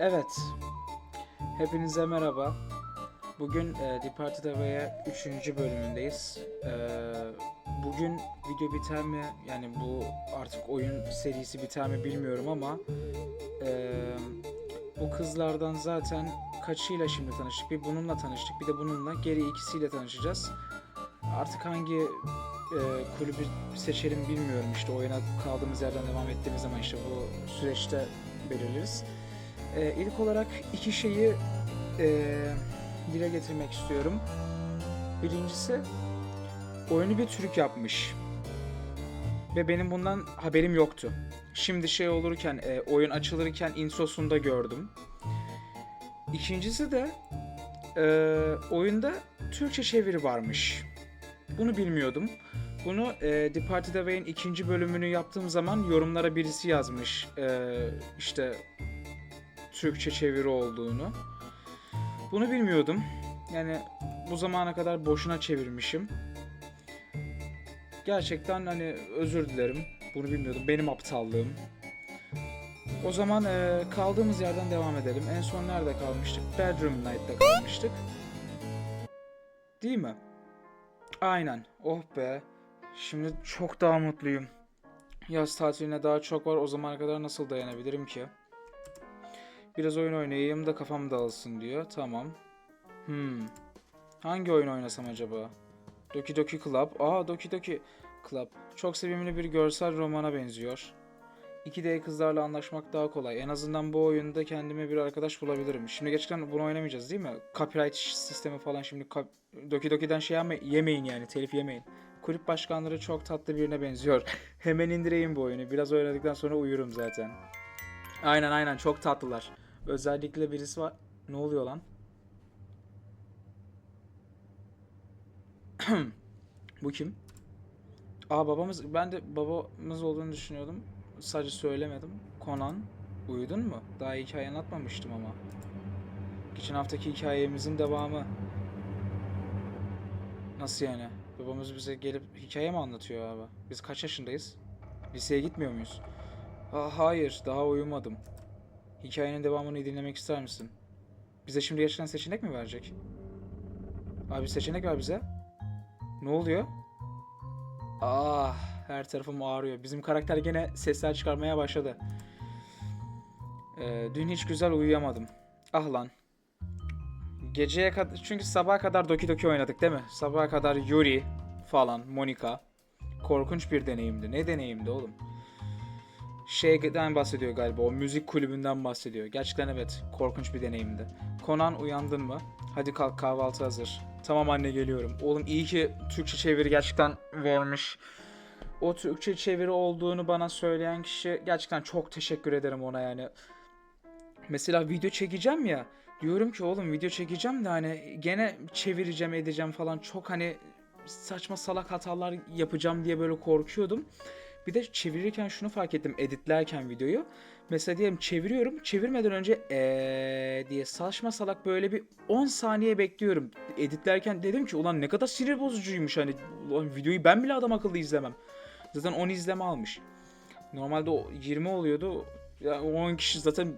Evet. Hepinize merhaba. Bugün e, Departed Away'e 3. bölümündeyiz. E, bugün video biter mi? Yani bu artık oyun serisi biter mi bilmiyorum ama e, bu kızlardan zaten kaçıyla şimdi tanıştık? Bir bununla tanıştık, bir de bununla. Geri ikisiyle tanışacağız. Artık hangi e, kulübü seçelim bilmiyorum. İşte oyuna kaldığımız yerden devam ettiğimiz zaman işte bu süreçte belirleriz. Ee, ilk olarak iki şeyi e, dile getirmek istiyorum. Birincisi oyunu bir Türk yapmış. Ve benim bundan haberim yoktu. Şimdi şey olurken, e, oyun açılırken introsunda gördüm. İkincisi de e, oyunda Türkçe çeviri varmış. Bunu bilmiyordum. Bunu e, Departed Away'in ikinci bölümünü yaptığım zaman yorumlara birisi yazmış. E, işte Türkçe çeviri olduğunu. Bunu bilmiyordum. Yani bu zamana kadar boşuna çevirmişim. Gerçekten hani özür dilerim. Bunu bilmiyordum. Benim aptallığım. O zaman e, kaldığımız yerden devam edelim. En son nerede kalmıştık? Bedroom Night'ta kalmıştık. Değil mi? Aynen. Oh be. Şimdi çok daha mutluyum. Yaz tatiline daha çok var. O zamana kadar nasıl dayanabilirim ki? Biraz oyun oynayayım da kafam dağılsın diyor. Tamam. Hmm. Hangi oyun oynasam acaba? Doki Doki Club. Aa Doki Doki Club. Çok sevimli bir görsel romana benziyor. 2D kızlarla anlaşmak daha kolay. En azından bu oyunda kendime bir arkadaş bulabilirim. Şimdi gerçekten bunu oynamayacağız değil mi? Copyright sistemi falan şimdi Doki Doki'den şey yapma, yemeyin yani telif yemeyin. Kulüp başkanları çok tatlı birine benziyor. Hemen indireyim bu oyunu. Biraz oynadıktan sonra uyurum zaten. Aynen aynen çok tatlılar. Özellikle birisi var. Ne oluyor lan? Bu kim? Aa babamız ben de babamız olduğunu düşünüyordum. Sadece söylemedim. Conan uyudun mu? Daha hikaye anlatmamıştım ama. Geçen haftaki hikayemizin devamı. Nasıl yani? Babamız bize gelip hikaye mi anlatıyor abi? Biz kaç yaşındayız? Liseye gitmiyor muyuz? Aa, hayır, daha uyumadım. Hikayenin devamını dinlemek ister misin? Bize şimdi gerçekten seçenek mi verecek? Abi seçenek ver bize. Ne oluyor? Ah, her tarafım ağrıyor. Bizim karakter gene sesler çıkarmaya başladı. Ee, dün hiç güzel uyuyamadım. Ah lan. Geceye kadar çünkü sabaha kadar Doki Doki oynadık değil mi? Sabaha kadar Yuri falan, Monika. Korkunç bir deneyimdi. Ne deneyimdi oğlum? Şeyden bahsediyor galiba. O müzik kulübünden bahsediyor. Gerçekten evet. Korkunç bir deneyimdi. Konan uyandın mı? Hadi kalk kahvaltı hazır. Tamam anne geliyorum. Oğlum iyi ki Türkçe çeviri gerçekten varmış. O Türkçe çeviri olduğunu bana söyleyen kişi gerçekten çok teşekkür ederim ona yani. Mesela video çekeceğim ya. Diyorum ki oğlum video çekeceğim de hani gene çevireceğim edeceğim falan çok hani saçma salak hatalar yapacağım diye böyle korkuyordum. Bir de çevirirken şunu fark ettim editlerken videoyu. Mesela diyelim çeviriyorum. Çevirmeden önce eee diye saçma salak böyle bir 10 saniye bekliyorum. Editlerken dedim ki ulan ne kadar sinir bozucuymuş hani ulan videoyu ben bile adam akıllı izlemem. Zaten 10 izleme almış. Normalde o 20 oluyordu. Ya 10 kişi zaten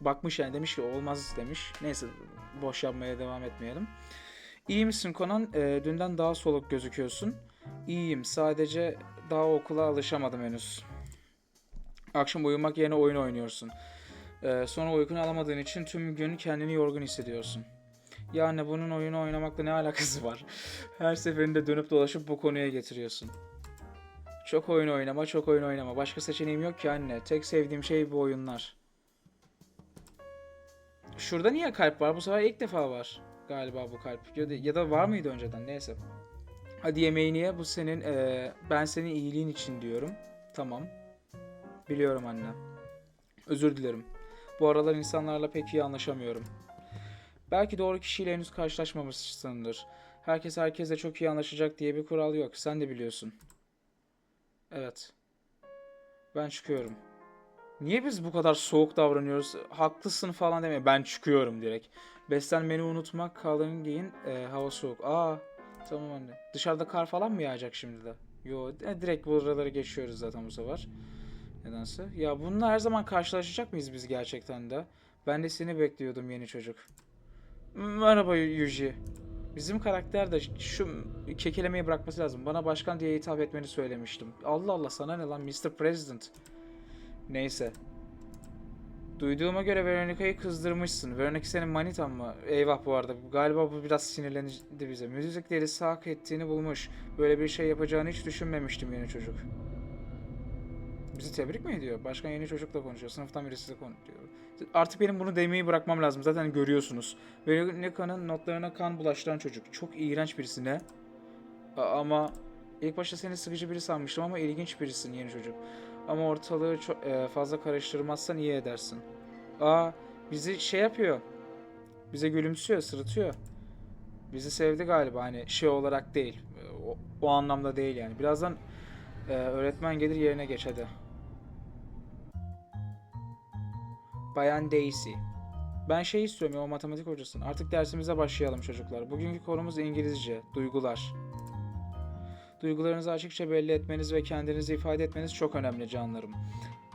bakmış yani demiş ki olmaz demiş. Neyse boş yapmaya devam etmeyelim. İyi misin Conan? Ee, dünden daha soluk gözüküyorsun. İyiyim. Sadece daha okula alışamadım henüz. Akşam uyumak yerine oyun oynuyorsun. Ee, sonra uykunu alamadığın için tüm gün kendini yorgun hissediyorsun. Yani bunun oyunu oynamakla ne alakası var? Her seferinde dönüp dolaşıp bu konuya getiriyorsun. Çok oyun oynama, çok oyun oynama. Başka seçeneğim yok ki anne. Tek sevdiğim şey bu oyunlar. Şurada niye kalp var? Bu sefer ilk defa var galiba bu kalp. Ya da, var mıydı önceden? Neyse. Hadi yemeğini ye. Bu senin, eee, ben senin iyiliğin için diyorum. Tamam. Biliyorum anne. Özür dilerim. Bu aralar insanlarla pek iyi anlaşamıyorum. Belki doğru kişiyle henüz karşılaşmamışsındır. Herkes herkesle çok iyi anlaşacak diye bir kural yok. Sen de biliyorsun. Evet. Ben çıkıyorum. Niye biz bu kadar soğuk davranıyoruz? Haklısın falan deme. Ben çıkıyorum direkt. Beslenmeni unutma. Kalın giyin. Ee, hava soğuk. Aa, tamam anne. Dışarıda kar falan mı yağacak şimdi de? Yo, e, direkt buraları geçiyoruz zaten bu sefer. Nedense. Ya bununla her zaman karşılaşacak mıyız biz gerçekten de? Ben de seni bekliyordum yeni çocuk. Merhaba Yuji. Bizim karakter de şu kekelemeyi bırakması lazım. Bana başkan diye hitap etmeni söylemiştim. Allah Allah sana ne lan Mr. President. Neyse. Duyduğuma göre Veronica'yı kızdırmışsın. Veronica senin manitan mı? Eyvah bu arada. Galiba bu biraz sinirlendi bize. Müzikleri hak ettiğini bulmuş. Böyle bir şey yapacağını hiç düşünmemiştim yeni çocuk. Bizi tebrik mi ediyor? Başkan yeni çocukla konuşuyor. Sınıftan birisi de konuşuyor. Artık benim bunu demeyi bırakmam lazım. Zaten görüyorsunuz. Veronica'nın notlarına kan bulaştıran çocuk. Çok iğrenç birisi ne? A- ama ilk başta seni sıkıcı biri sanmıştım ama ilginç birisin yeni çocuk. Ama ortalığı çok fazla karıştırmazsan iyi edersin. Aa bizi şey yapıyor. Bize gülümsüyor, sırıtıyor. Bizi sevdi galiba hani şey olarak değil. E, O, o anlamda değil yani. Birazdan e, öğretmen gelir yerine geç hadi. Bayan Daisy. Ben şey istiyorum ya o matematik hocasın. Artık dersimize başlayalım çocuklar. Bugünkü konumuz İngilizce, duygular. Duygularınızı açıkça belli etmeniz ve kendinizi ifade etmeniz çok önemli canlarım.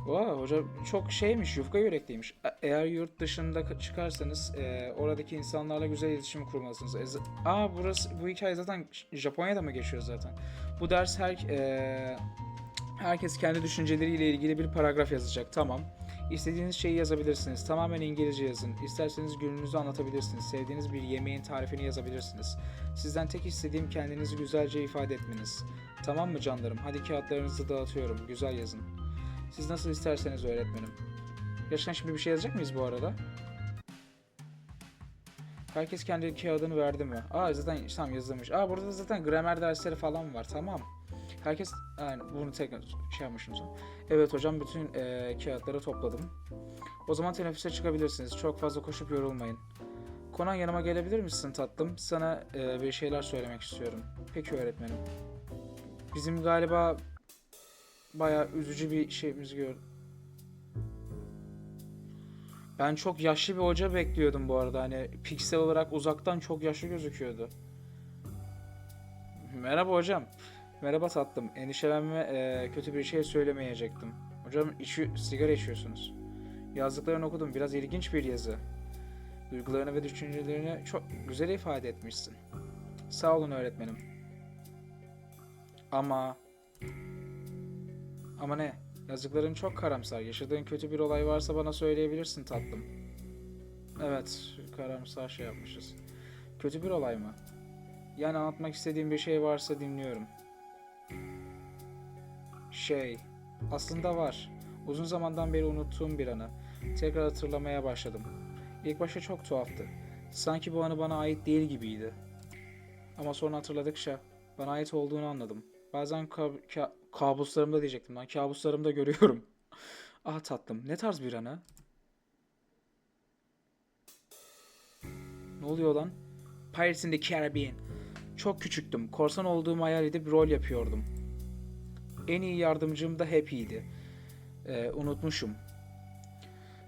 Vay hoca çok şeymiş, yufka yürekliymiş. E- Eğer yurt dışında ka- çıkarsanız e, oradaki insanlarla güzel iletişim kurmalısınız. E, Aa burası bu hikaye zaten Japonya'da mı geçiyor zaten? Bu ders her e, herkes kendi düşünceleriyle ilgili bir paragraf yazacak. Tamam. İstediğiniz şeyi yazabilirsiniz. Tamamen İngilizce yazın. İsterseniz gününüzü anlatabilirsiniz. Sevdiğiniz bir yemeğin tarifini yazabilirsiniz. Sizden tek istediğim kendinizi güzelce ifade etmeniz. Tamam mı canlarım? Hadi kağıtlarınızı dağıtıyorum. Güzel yazın. Siz nasıl isterseniz öğretmenim. Gerçekten şimdi bir şey yazacak mıyız bu arada? Herkes kendi kağıdını verdi mi? Aa zaten tamam yazılmış. Aa burada da zaten gramer dersleri falan var. Tamam. Herkes yani bunu tekrar şey yapmışım sonra. Evet hocam bütün eee, kağıtları topladım. O zaman teneffüse çıkabilirsiniz. Çok fazla koşup yorulmayın. Konan yanıma gelebilir misin tatlım? Sana eee, bir şeyler söylemek istiyorum. Peki öğretmenim. Bizim galiba bayağı üzücü bir şeyimizi gör. Ben çok yaşlı bir hoca bekliyordum bu arada. Hani piksel olarak uzaktan çok yaşlı gözüküyordu. Merhaba hocam. Merhaba tatlım. Endişelenme eee, kötü bir şey söylemeyecektim. Hocam içi, sigara içiyorsunuz. Yazdıklarını okudum. Biraz ilginç bir yazı. Duygularını ve düşüncelerini çok güzel ifade etmişsin. Sağ olun öğretmenim. Ama... Ama ne? Yazdıkların çok karamsar. Yaşadığın kötü bir olay varsa bana söyleyebilirsin tatlım. Evet, karamsar şey yapmışız. Kötü bir olay mı? Yani anlatmak istediğim bir şey varsa dinliyorum. Şey, aslında var. Uzun zamandan beri unuttuğum bir anı. Tekrar hatırlamaya başladım. İlk başta çok tuhaftı. Sanki bu anı bana ait değil gibiydi. Ama sonra hatırladıkça bana ait olduğunu anladım. Bazen kab- ka- kabuslarımda diyecektim lan. Kabuslarımda görüyorum. ah tatlım, ne tarz bir anı? Ne oluyor lan? Pirates in the Caribbean. Çok küçüktüm. Korsan olduğumu hayal edip rol yapıyordum. En iyi yardımcım da Happy'ydi. Ee, unutmuşum.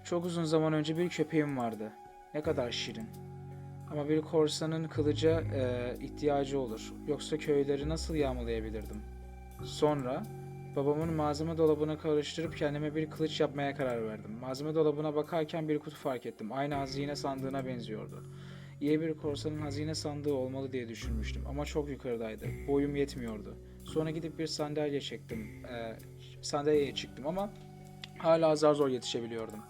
Çok uzun zaman önce bir köpeğim vardı. Ne kadar şirin. Ama bir korsanın kılıca e, ihtiyacı olur. Yoksa köyleri nasıl yağmalayabilirdim? Sonra babamın malzeme dolabını karıştırıp kendime bir kılıç yapmaya karar verdim. Malzeme dolabına bakarken bir kutu fark ettim. Aynı hazine sandığına benziyordu. İyi bir korsanın hazine sandığı olmalı diye düşünmüştüm ama çok yukarıdaydı. Boyum yetmiyordu. Sonra gidip bir sandalye çektim. Ee, sandalyeye çıktım ama hala zar zor yetişebiliyordum.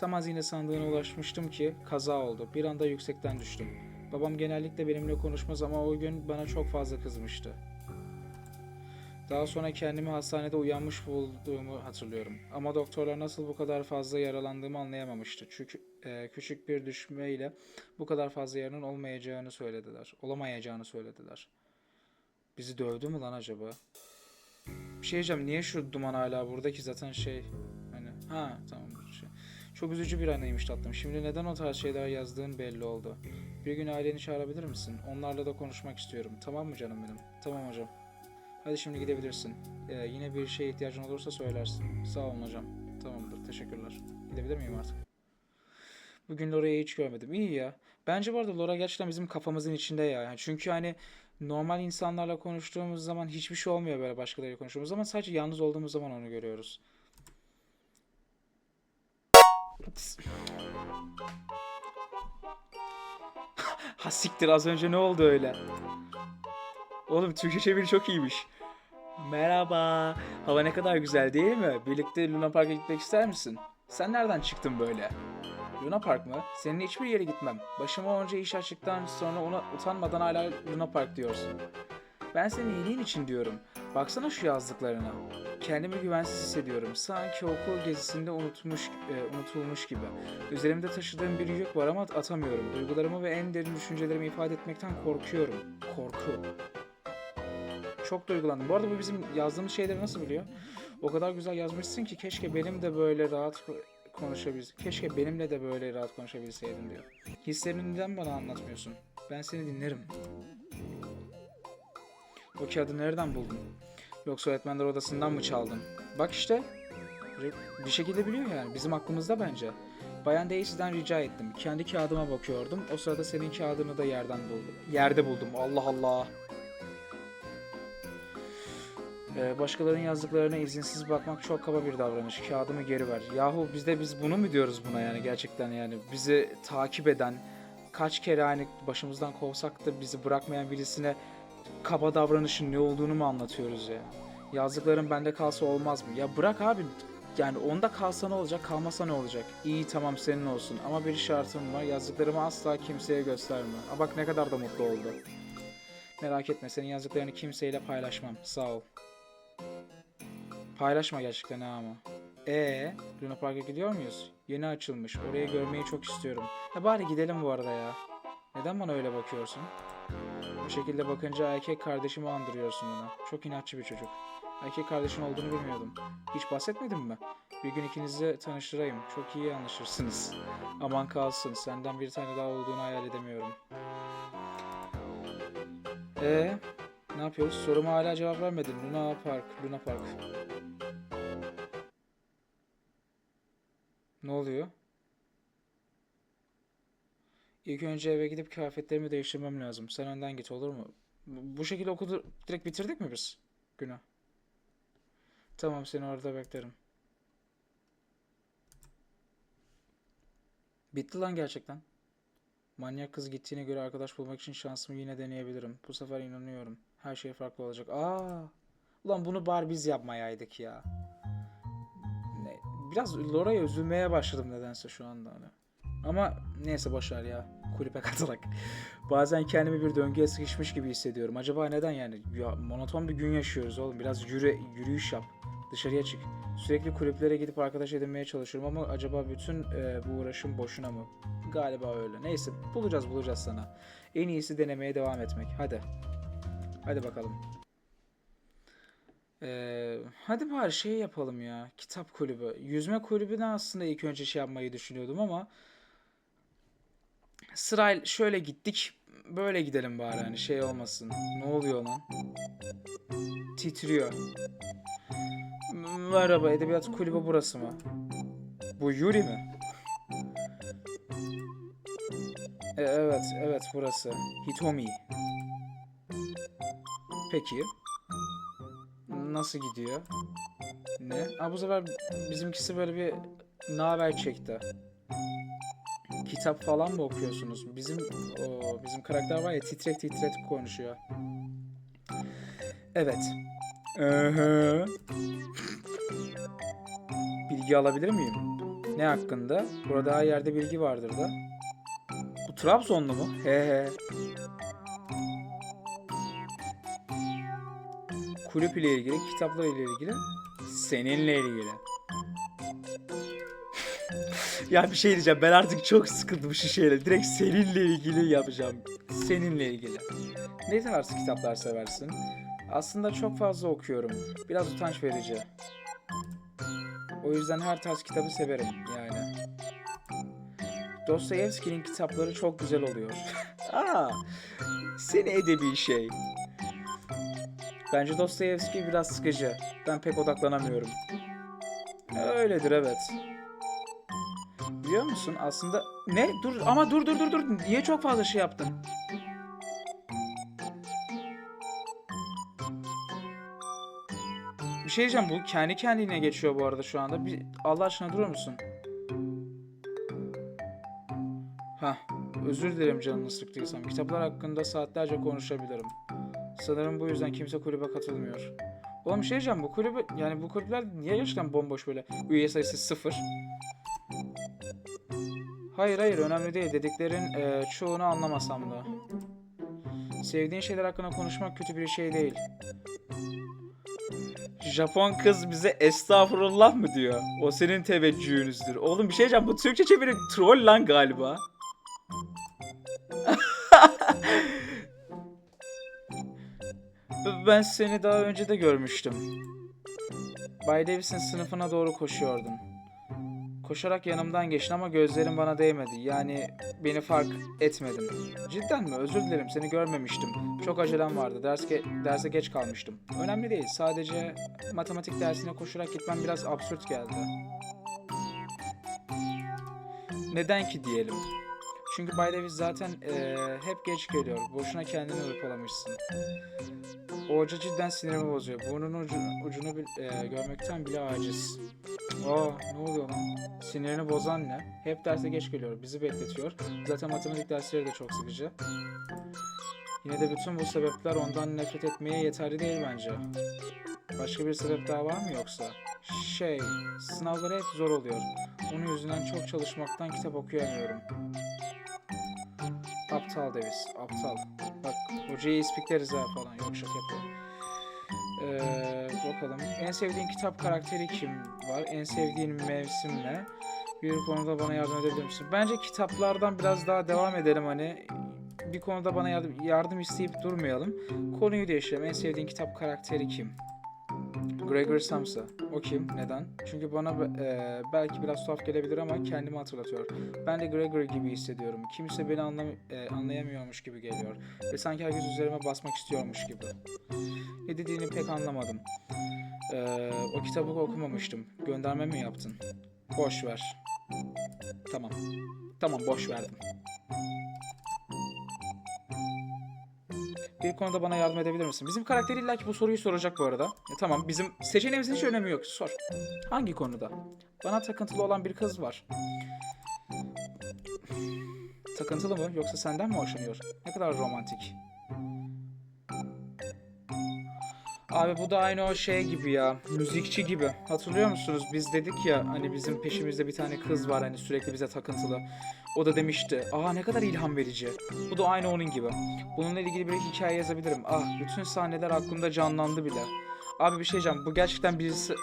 Tam hazine sandığına ulaşmıştım ki kaza oldu. Bir anda yüksekten düştüm. Babam genellikle benimle konuşmaz ama o gün bana çok fazla kızmıştı. Daha sonra kendimi hastanede uyanmış bulduğumu hatırlıyorum. Ama doktorlar nasıl bu kadar fazla yaralandığımı anlayamamıştı. Çünkü e, küçük bir düşmeyle bu kadar fazla yarının olmayacağını söylediler. Olamayacağını söylediler. Bizi dövdü mü lan acaba? Bir şey diyeceğim. Niye şu duman hala burada ki zaten şey hani ha tamam şey. Çok üzücü bir anıymış tatlım. Şimdi neden o tarz şeyler yazdığın belli oldu. Bir gün aileni çağırabilir misin? Onlarla da konuşmak istiyorum. Tamam mı canım benim? Tamam hocam. Hadi şimdi gidebilirsin. Ee, yine bir şeye ihtiyacın olursa söylersin. Sağ olun hocam. Tamamdır. Teşekkürler. Gidebilir miyim artık? Bugün Lora'yı hiç görmedim. İyi ya. Bence bu arada Lora gerçekten bizim kafamızın içinde ya. Yani çünkü hani normal insanlarla konuştuğumuz zaman hiçbir şey olmuyor böyle başkalarıyla konuştuğumuz zaman. Sadece yalnız olduğumuz zaman onu görüyoruz. ha siktir az önce ne oldu öyle? Oğlum Türkçe çeviri çok iyiymiş. Merhaba. Hava ne kadar güzel değil mi? Birlikte Luna Park'a gitmek ister misin? Sen nereden çıktın böyle? Luna Park mı? Seninle hiçbir yere gitmem. Başıma onca iş açtıktan sonra ona utanmadan hala Luna Park diyorsun. Ben senin iyiliğin için diyorum. Baksana şu yazdıklarına. Kendimi güvensiz hissediyorum. Sanki okul gezisinde unutmuş, e, unutulmuş gibi. Üzerimde taşıdığım bir yük var ama atamıyorum. Duygularımı ve en derin düşüncelerimi ifade etmekten korkuyorum. Korku. Çok duygulandım. Bu arada bu bizim yazdığımız şeyleri nasıl biliyor? O kadar güzel yazmışsın ki keşke benim de böyle rahat konuşabilseydim. Keşke benimle de böyle rahat konuşabilseydin diyor. Hislerini neden bana anlatmıyorsun? Ben seni dinlerim. O kağıdı nereden buldun? Yoksa öğretmenler odasından mı çaldın? Bak işte. Bir şekilde biliyor yani. Bizim aklımızda bence. Bayan Daisy'den rica ettim. Kendi kağıdıma bakıyordum. O sırada senin kağıdını da yerden buldum. Yerde buldum. Allah Allah. Ee, başkalarının yazdıklarına izinsiz bakmak çok kaba bir davranış. Kağıdımı geri ver. Yahu biz de biz bunu mu diyoruz buna yani gerçekten yani. Bizi takip eden, kaç kere hani başımızdan kovsak da bizi bırakmayan birisine kaba davranışın ne olduğunu mu anlatıyoruz ya? Yazdıkların bende kalsa olmaz mı? Ya bırak abi. Yani onda kalsa ne olacak, kalmasa ne olacak? İyi tamam senin olsun ama bir şartım var. Yazdıklarımı asla kimseye gösterme. Aa, bak ne kadar da mutlu oldu. Merak etme senin yazdıklarını kimseyle paylaşmam. Sağ ol. Paylaşma gerçekten ha ama. Ee, Luna Park'a gidiyor muyuz? Yeni açılmış. Orayı görmeyi çok istiyorum. Ya bari gidelim bu arada ya. Neden bana öyle bakıyorsun? Bu şekilde bakınca erkek kardeşimi andırıyorsun bana. Çok inatçı bir çocuk. Erkek kardeşin olduğunu bilmiyordum. Hiç bahsetmedin mi? Bir gün ikinizi tanıştırayım. Çok iyi anlaşırsınız. Aman kalsın. Senden bir tane daha olduğunu hayal edemiyorum. Ee, ne yapıyoruz? Soruma hala cevap vermedin. Luna Park, Luna Park. Ne oluyor? İlk önce eve gidip kıyafetlerimi değiştirmem lazım. Sen önden git olur mu? Bu şekilde okulu direkt bitirdik mi biz? Günü. Tamam seni orada beklerim. Bitti lan gerçekten. Manyak kız gittiğine göre arkadaş bulmak için şansımı yine deneyebilirim. Bu sefer inanıyorum. Her şey farklı olacak. Aa! Ulan bunu bari biz yapmayaydık ya. Biraz Lora'ya üzülmeye başladım nedense şu anda hani. Ama neyse boşver ya. Kulüpe katılak. Bazen kendimi bir döngüye sıkışmış gibi hissediyorum. Acaba neden yani? Ya monoton bir gün yaşıyoruz oğlum. Biraz yürü, yürüyüş yap. Dışarıya çık. Sürekli kulüplere gidip arkadaş edinmeye çalışıyorum ama acaba bütün e, bu uğraşım boşuna mı? Galiba öyle. Neyse bulacağız bulacağız sana. En iyisi denemeye devam etmek. Hadi. Hadi bakalım. Ee, hadi bari şey yapalım ya. Kitap kulübü. Yüzme kulübüne aslında ilk önce şey yapmayı düşünüyordum ama sırayla şöyle gittik. Böyle gidelim bari hani şey olmasın. Ne oluyor lan? Titriyor. Merhaba edebiyat kulübü burası mı? Bu Yuri mi? E, evet, evet burası. Hitomi. Peki. Nasıl gidiyor? Ne? Aa, bu sefer bizimkisi böyle bir naber çekti. Kitap falan mı okuyorsunuz? Bizim o bizim karakter var ya titrek titrek konuşuyor. Evet. Bilgi alabilir miyim? Ne hakkında? Burada her yerde bilgi vardır da. Bu Trabzonlu mu? He he. Kulüp ile ilgili, kitaplar ile ilgili, seninle ilgili. ya bir şey diyeceğim. Ben artık çok sıkıldım şu şeyle. Direkt seninle ilgili yapacağım. Seninle ilgili. Ne tarz kitaplar seversin? Aslında çok fazla okuyorum. Biraz utanç verici. O yüzden her tarz kitabı severim yani. Dostoyevski'nin kitapları çok güzel oluyor. Aa, seni edebi şey. Bence Dostoyevski biraz sıkıcı. Ben pek odaklanamıyorum. Öyledir evet. Biliyor musun aslında... Ne? Dur ama dur dur dur dur. Niye çok fazla şey yaptın? Bir şey diyeceğim bu kendi kendine geçiyor bu arada şu anda. Bir Allah aşkına durur musun? Hah, özür dilerim canını sıktıysam. Kitaplar hakkında saatlerce konuşabilirim. Sanırım bu yüzden kimse kulübe katılmıyor. Oğlum şey diyeceğim bu kulübe yani bu kulüpler niye gerçekten bomboş böyle? Üye sayısı sıfır. Hayır hayır önemli değil. Dediklerin e, çoğunu anlamasam da. Sevdiğin şeyler hakkında konuşmak kötü bir şey değil. Japon kız bize estağfurullah mı diyor? O senin teveccühünüzdür. Oğlum bir şey diyeceğim bu Türkçe çeviri troll lan galiba. Ben seni daha önce de görmüştüm. Bay Davis'in sınıfına doğru koşuyordun. Koşarak yanımdan geçtin ama gözlerin bana değmedi. Yani beni fark etmedin. Cidden mi? Özür dilerim seni görmemiştim. Çok acelem vardı. Ders ge- derse geç kalmıştım. Önemli değil. Sadece matematik dersine koşarak gitmem biraz absürt geldi. Neden ki diyelim? Çünkü Bay Davis zaten eee, hep geç geliyor. Boşuna kendini hırpalamışsın. O hoca cidden sinirimi bozuyor. Burnunun ucu, ucunu eee, görmekten bile aciz. Aa ne oluyor lan? Sinirini bozan ne? Hep derse geç geliyor. Bizi bekletiyor. Zaten matematik dersleri de çok sıkıcı. Yine de bütün bu sebepler ondan nefret etmeye yeterli değil bence. Başka bir sebep daha var mı yoksa? Şey, sınavları hep zor oluyor. Onun yüzünden çok çalışmaktan kitap okuyamıyorum. Aptal Davis, aptal. Bak hocayı ispikleriz ha falan. Yok şaka yapıyorum. Ee, bakalım. En sevdiğin kitap karakteri kim var? En sevdiğin mevsim ne? Bir konuda bana yardım edebilir misin? Bence kitaplardan biraz daha devam edelim hani. Bir konuda bana yardım, yardım isteyip durmayalım. Konuyu değiştirelim. En sevdiğin kitap karakteri kim? Gregor Samsa. O kim? Neden? Çünkü bana e, belki biraz tuhaf gelebilir ama kendimi hatırlatıyor. Ben de Gregor gibi hissediyorum. Kimse beni anlam e, anlayamıyormuş gibi geliyor. Ve sanki herkes üzerime basmak istiyormuş gibi. Ne dediğini pek anlamadım. Ee, o kitabı okumamıştım. Gönderme mi yaptın? Boş ver. Tamam. Tamam boş verdim. Bir konuda bana yardım edebilir misin? Bizim karakter illa ki bu soruyu soracak bu arada. E, tamam bizim seçeneğimizin hiç önemi yok. Sor. Hangi konuda? Bana takıntılı olan bir kız var. Takıntılı mı yoksa senden mi hoşlanıyor? Ne kadar romantik. Abi bu da aynı o şey gibi ya. Müzikçi gibi. Hatırlıyor musunuz? Biz dedik ya hani bizim peşimizde bir tane kız var hani sürekli bize takıntılı. O da demişti. Aa ne kadar ilham verici. Bu da aynı onun gibi. Bununla ilgili bir hikaye yazabilirim. Ah bütün sahneler aklımda canlandı bile. Abi bir şey diyeceğim. Bu gerçekten birisi...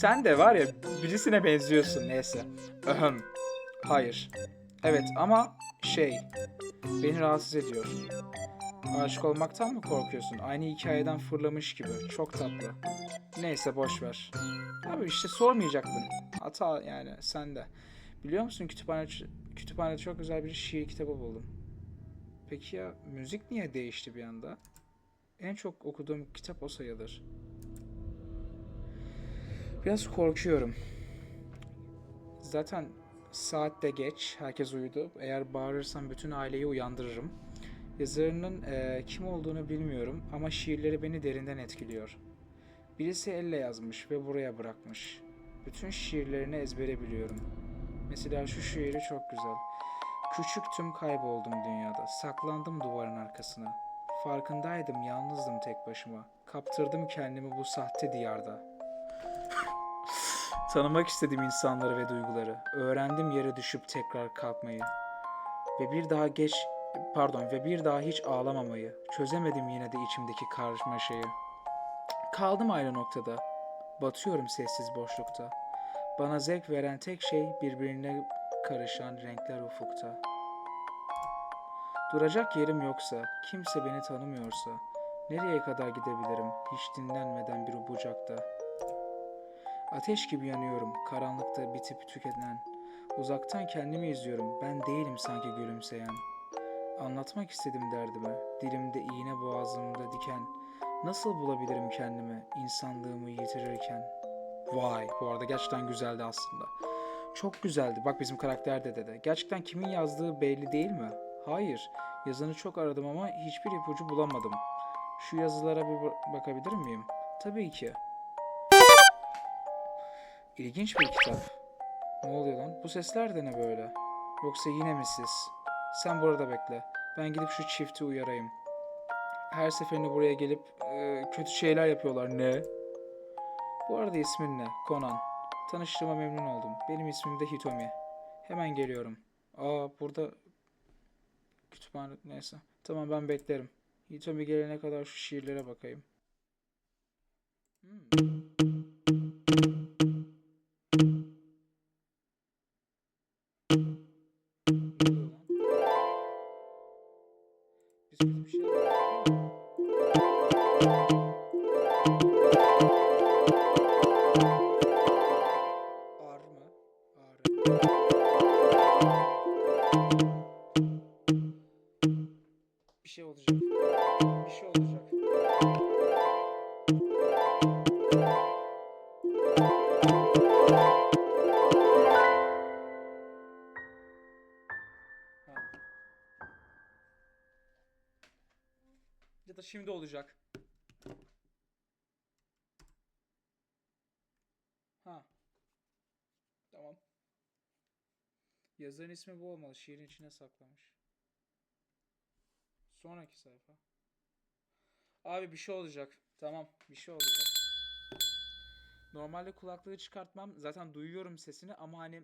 Sen de var ya birisine benziyorsun neyse. Öhem. Hayır. Evet ama şey... Beni rahatsız ediyor. Aşık olmaktan mı korkuyorsun? Aynı hikayeden fırlamış gibi. Çok tatlı. Neyse boş ver. Abi işte sormayacaktın. Hata yani sen de. Biliyor musun kütüphane kütüphanede çok güzel bir şiir kitabı buldum. Peki ya müzik niye değişti bir anda? En çok okuduğum kitap o sayılır. Biraz korkuyorum. Zaten saat de geç. Herkes uyudu. Eğer bağırırsam bütün aileyi uyandırırım. Yazarının eee, kim olduğunu bilmiyorum ama şiirleri beni derinden etkiliyor. Birisi elle yazmış ve buraya bırakmış. Bütün şiirlerini ezbere biliyorum. Mesela şu şiiri çok güzel. Küçüktüm kayboldum dünyada. Saklandım duvarın arkasına. Farkındaydım yalnızdım tek başıma. Kaptırdım kendimi bu sahte diyarda. Tanımak istedim insanları ve duyguları. Öğrendim yere düşüp tekrar kalkmayı. Ve bir daha geç pardon ve bir daha hiç ağlamamayı. Çözemedim yine de içimdeki karmaşayı. Kaldım aynı noktada. Batıyorum sessiz boşlukta. Bana zevk veren tek şey birbirine karışan renkler ufukta. Duracak yerim yoksa, kimse beni tanımıyorsa, nereye kadar gidebilirim hiç dinlenmeden bir bucakta? Ateş gibi yanıyorum, karanlıkta bitip tüketilen. Uzaktan kendimi izliyorum, ben değilim sanki gülümseyen. Anlatmak istedim derdimi, dilimde iğne boğazımda diken. Nasıl bulabilirim kendimi, insanlığımı yitirirken? Vay, bu arada gerçekten güzeldi aslında. Çok güzeldi. Bak bizim karakter de dedi. Gerçekten kimin yazdığı belli değil mi? Hayır. Yazanı çok aradım ama hiçbir ipucu bulamadım. Şu yazılara bir ba- bakabilir miyim? Tabii ki. İlginç bir kitap. Ne oluyor lan? Bu sesler de ne böyle? Yoksa yine mi siz? Sen burada bekle. Ben gidip şu çifti uyarayım. Her seferinde buraya gelip e, kötü şeyler yapıyorlar. Ne? Bu arada ismin ne? Conan. Tanıştığıma memnun oldum. Benim ismim de Hitomi. Hemen geliyorum. Aa burada kütüphane neyse. Tamam ben beklerim. Hitomi gelene kadar şu şiirlere bakayım. Hmm. Bir şey. Ya da şimdi olacak. Ha. Tamam. Yazarın ismi bu olmalı. Şiirin içine saklamış. Sonraki sayfa. Abi bir şey olacak. Tamam, bir şey olacak. Normalde kulaklığı çıkartmam. Zaten duyuyorum sesini ama hani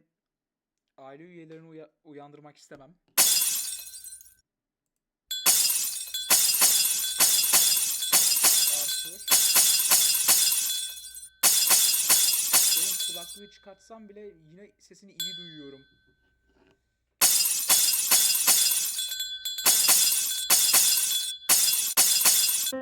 aile üyelerini uya- uyandırmak istemem. Arthur. Benim kulaklığı çıkartsam bile yine sesini iyi duyuyorum. Aa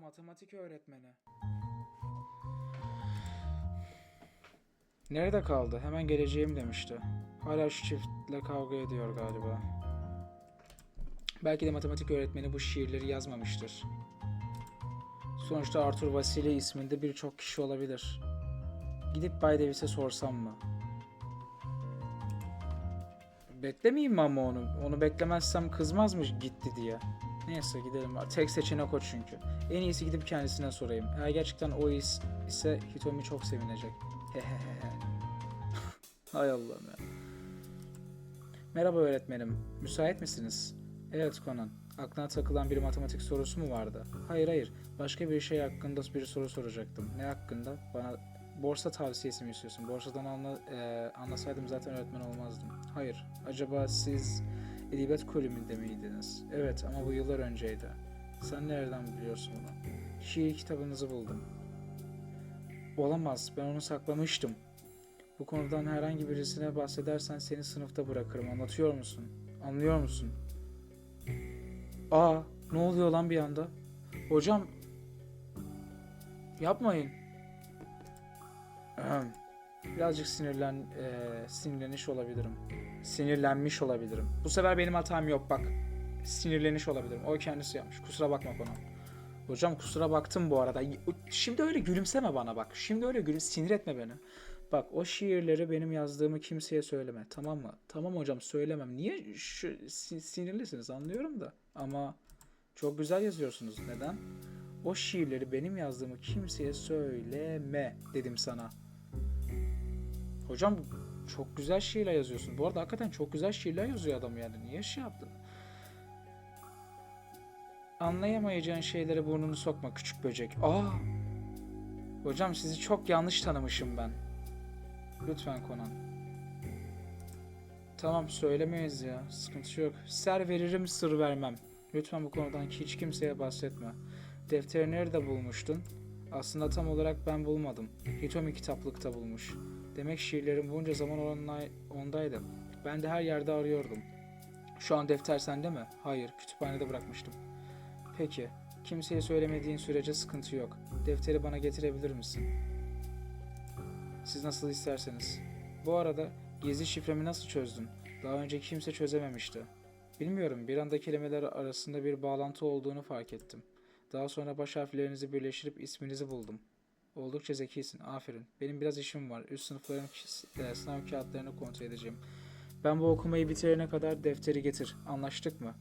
matematik öğretmeni. Nerede kaldı? Hemen geleceğim demişti. Hala şu çiftle kavga ediyor galiba. Belki de matematik öğretmeni bu şiirleri yazmamıştır. Sonuçta Arthur Vasili isminde birçok kişi olabilir. Gidip Bay Davis'e sorsam mı? Beklemeyeyim mi ama onu? Onu beklemezsem kızmaz mı gitti diye. Neyse gidelim. Tek seçenek o çünkü. En iyisi gidip kendisine sorayım. Eğer gerçekten o is ise Hitomi çok sevinecek. Hehehe. Hay Allah'ım ya. Merhaba öğretmenim. Müsait misiniz? Evet Conan. Aklına takılan bir matematik sorusu mu vardı? Hayır hayır. Başka bir şey hakkında bir soru soracaktım. Ne hakkında? Bana borsa tavsiyesi mi istiyorsun? Borsadan anla, e, anlasaydım zaten öğretmen olmazdım. Hayır. Acaba siz edebiyat kulübünde miydiniz? Evet ama bu yıllar önceydi. Sen nereden biliyorsun bunu? Şiir kitabınızı buldum. Olamaz. Ben onu saklamıştım. Bu konudan herhangi birisine bahsedersen seni sınıfta bırakırım. Anlatıyor musun? Anlıyor musun? Aa, ne oluyor lan bir anda? Hocam, yapmayın. Birazcık sinirlen, eee, sinirleniş olabilirim. Sinirlenmiş olabilirim. Bu sefer benim hatam yok bak. Sinirleniş olabilirim. O kendisi yapmış. Kusura bakma konu. Hocam kusura baktım bu arada. Şimdi öyle gülümseme bana bak. Şimdi öyle gülüm sinir etme beni. Bak o şiirleri benim yazdığımı kimseye söyleme. Tamam mı? Tamam hocam söylemem. Niye şu, si- sinirlisiniz anlıyorum da. Ama çok güzel yazıyorsunuz. Neden? O şiirleri benim yazdığımı kimseye söyleme dedim sana. Hocam çok güzel şiirler yazıyorsun. Bu arada hakikaten çok güzel şiirler yazıyor adam yani. Niye şey yaptın? Anlayamayacağın şeylere burnunu sokma küçük böcek. Aa! Hocam sizi çok yanlış tanımışım ben. Lütfen Conan. Tamam söylemeyiz ya. Sıkıntı yok. Ser veririm sır vermem. Lütfen bu konudan hiç kimseye bahsetme. Defteri nerede bulmuştun? Aslında tam olarak ben bulmadım. Hitomi kitaplıkta bulmuş. Demek şiirlerim bunca zaman ondaydı. Ben de her yerde arıyordum. Şu an defter sende mi? Hayır, kütüphanede bırakmıştım. Peki, kimseye söylemediğin sürece sıkıntı yok. Defteri bana getirebilir misin? Siz nasıl isterseniz. Bu arada gizli şifremi nasıl çözdün? Daha önce kimse çözememişti. Bilmiyorum, bir anda kelimeler arasında bir bağlantı olduğunu fark ettim. Daha sonra baş harflerinizi birleştirip isminizi buldum. Oldukça zekisin. Aferin. Benim biraz işim var. Üst sınıfların e, sınav kağıtlarını kontrol edeceğim. Ben bu okumayı bitirene kadar defteri getir. Anlaştık mı?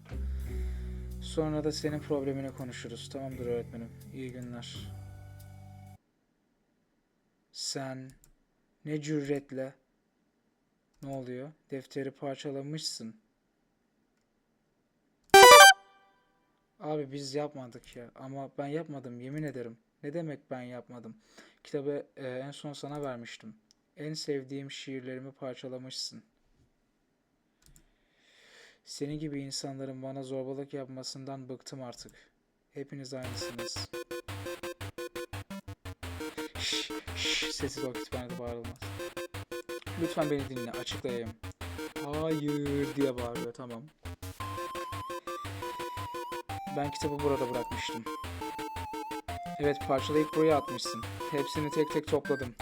Sonra da senin problemini konuşuruz. Tamamdır öğretmenim. İyi günler. Sen ne cüretle ne oluyor? Defteri parçalamışsın. Abi biz yapmadık ya. Ama ben yapmadım yemin ederim. Ne demek ben yapmadım? Kitabı e, en son sana vermiştim. En sevdiğim şiirlerimi parçalamışsın. Seni gibi insanların bana zorbalık yapmasından bıktım artık. Hepiniz aynısınız. Şşş, şşş, sessiz ol kütüphanede bağırılmaz. Lütfen beni dinle, açıklayayım. Hayır diye bağırıyor, tamam. Ben kitabı burada bırakmıştım. Evet, parçalayıp buraya atmışsın. Hepsini tek tek topladım.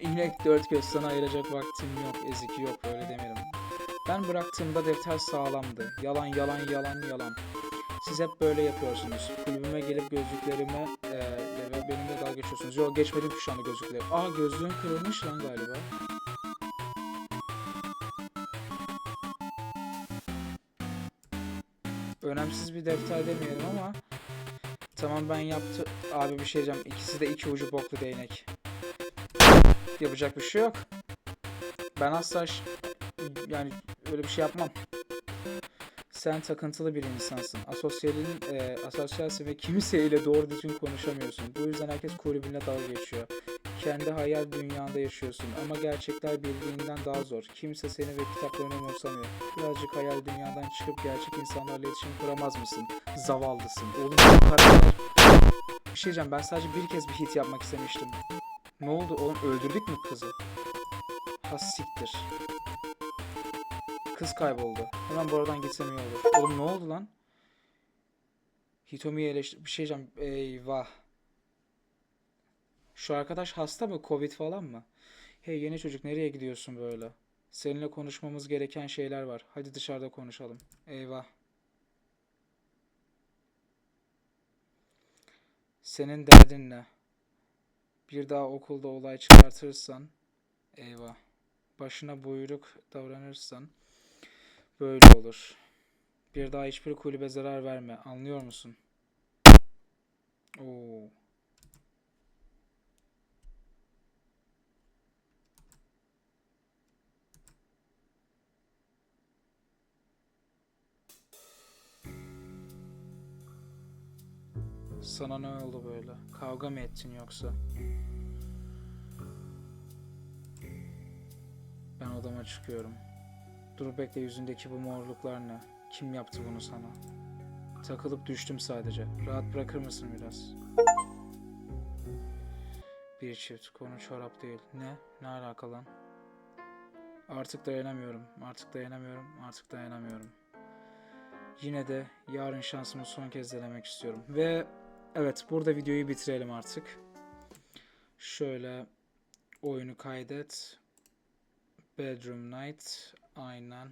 İnek dört göz sana ayıracak vaktim yok ezik yok öyle demedim. Ben bıraktığımda defter sağlamdı. Yalan yalan yalan yalan. Siz hep böyle yapıyorsunuz. Kulübüme gelip gözlüklerime e, ve benimle dalga geçiyorsunuz. Yok geçmedim şu anda gözlükleri. Aa gözlüğün kırılmış lan galiba. Defter demeyelim ama Tamam ben yaptı. Abi bir şey diyeceğim. İkisi de iki ucu boklu değnek. Yapacak bir şey yok. Ben asla yani öyle bir şey yapmam. Sen takıntılı bir insansın. Asosyalin, e, asosyalsin ve kimseyle doğru düzgün konuşamıyorsun. Bu yüzden herkes kulübünle dalga geçiyor. Kendi hayal dünyanda yaşıyorsun ama gerçekler bildiğinden daha zor. Kimse seni ve kitaplarını umursamıyor. Birazcık hayal dünyadan çıkıp gerçek insanlarla iletişim kuramaz mısın? Zavallısın. Oğlum bu karakter... Bir şey diyeceğim ben sadece bir kez bir hit yapmak istemiştim. Ne oldu oğlum öldürdük mü kızı? Ha siktir. Kız kayboldu. Hemen bu aradan gitsem iyi olur. Oğlum ne oldu lan? Hitomi'yi eleştir... Bir şey diyeceğim. Eyvah. Şu arkadaş hasta mı? Covid falan mı? Hey yeni çocuk nereye gidiyorsun böyle? Seninle konuşmamız gereken şeyler var. Hadi dışarıda konuşalım. Eyvah. Senin derdin ne? Bir daha okulda olay çıkartırsan eyvah. Başına buyruk davranırsan böyle olur. Bir daha hiçbir kulübe zarar verme. Anlıyor musun? Oo. Sana ne oldu böyle? Kavga mı ettin yoksa? Ben odama çıkıyorum. Dur bekle yüzündeki bu morluklar ne? Kim yaptı bunu sana? Takılıp düştüm sadece. Rahat bırakır mısın biraz? Bir çift konu çorap değil. Ne? Ne alaka lan? Artık dayanamıyorum. Artık dayanamıyorum. Artık dayanamıyorum. Yine de yarın şansımı son kez denemek istiyorum. Ve evet burada videoyu bitirelim artık. Şöyle oyunu kaydet. Bedroom Night. Aynen.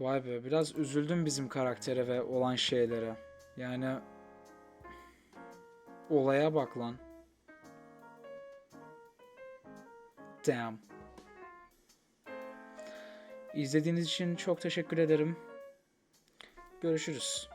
Vay be biraz üzüldüm bizim karaktere ve olan şeylere. Yani olaya bak lan. Damn. İzlediğiniz için çok teşekkür ederim. Görüşürüz.